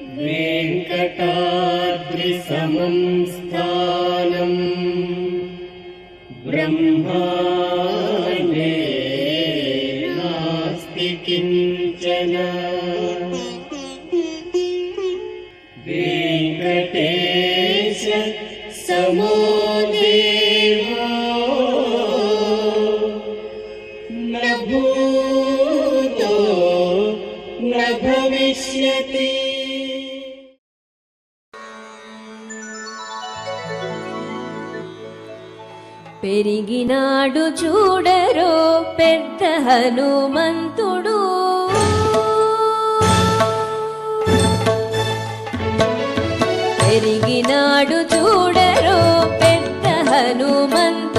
वेङ्कटाद्रिसमं स्थानम् वेङ्कटाद्रिसमंस्थानम् ब्रह्माणस्ति किञ्चन। वेङ्कटेश वेङ्कटेशोदे పెరిగినాడు చూడరో పెద్ద హనుమంతుడు. పెరిగినాడు చూడరో పెద్ద హనుమంతుడు.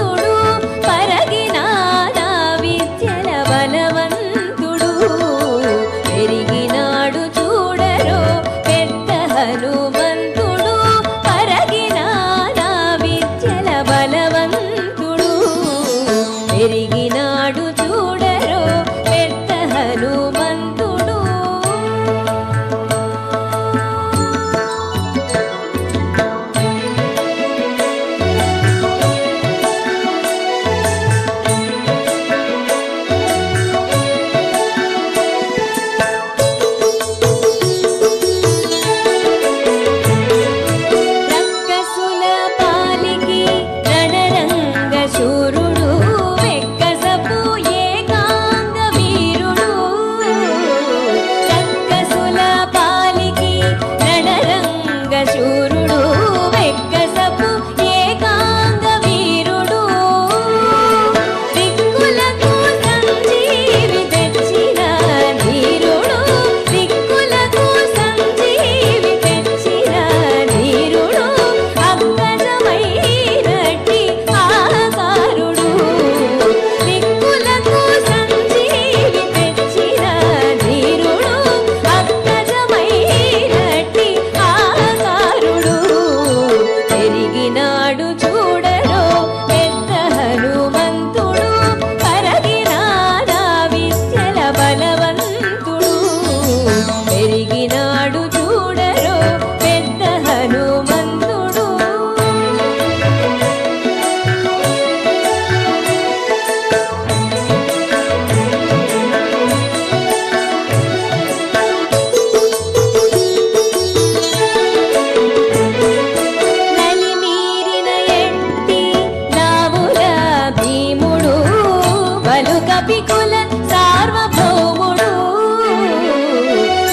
పాపికుల సార్వభౌముడు.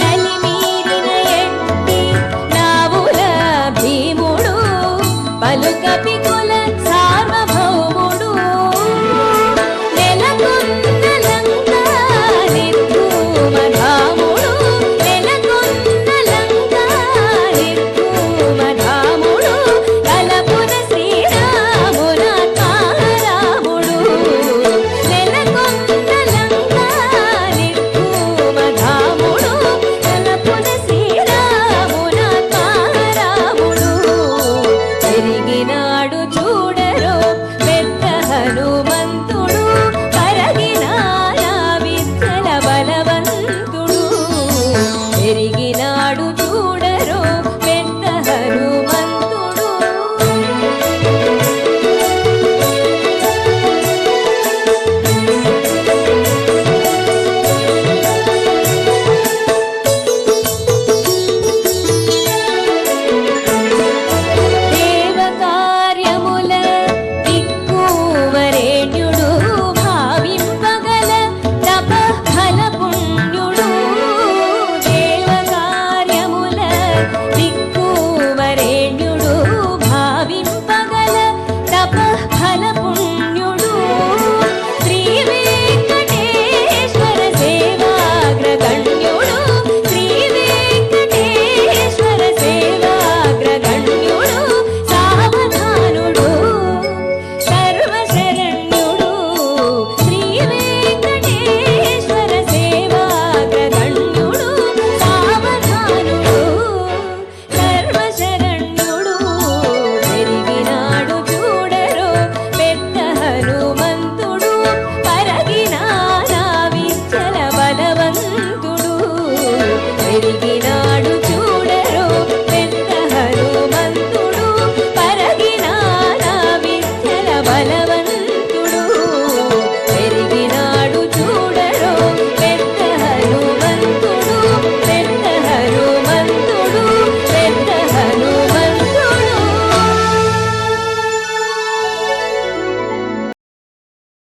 నలిమీరిన ఎట్టి